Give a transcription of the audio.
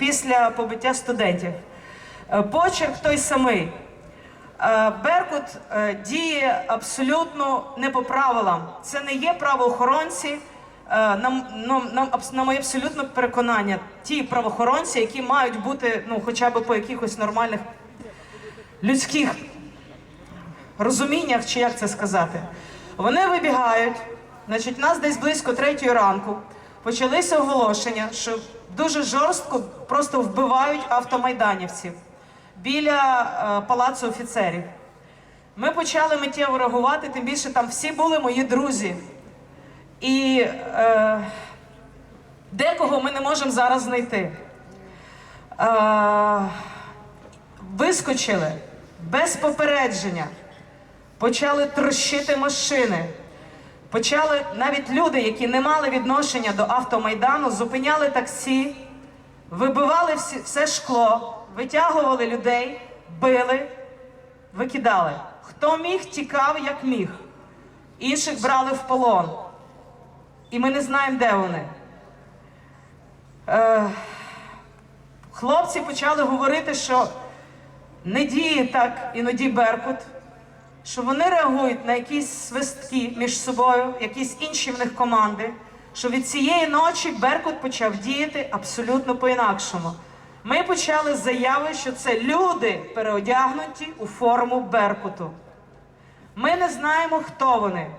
після побиття студентів. Е, Почерк той самий. Е, Беркут е, діє абсолютно не по правилам. Це не є правоохоронці. На, на, на моє абсолютне переконання, ті правоохоронці, які мають бути ну, хоча б по якихось нормальних людських розуміннях, чи як це сказати. Вони вибігають, значить, нас десь близько третьої ранку. Почалися оголошення, що дуже жорстко просто вбивають автомайданівців біля е, палацу офіцерів. Ми почали миттєво реагувати, тим більше там всі були мої друзі. І е, декого ми не можемо зараз знайти. Е, вискочили без попередження, почали трощити машини. Почали навіть люди, які не мали відношення до автомайдану, зупиняли таксі, вибивали всі, все шкло, витягували людей, били, викидали. Хто міг, тікав як міг. Інших брали в полон. І ми не знаємо, де вони. Е, хлопці почали говорити, що не діє так іноді Беркут, що вони реагують на якісь свистки між собою, якісь інші в них команди, що від цієї ночі Беркут почав діяти абсолютно по-інакшому. Ми почали заяви, що це люди переодягнуті у форму Беркуту. Ми не знаємо, хто вони.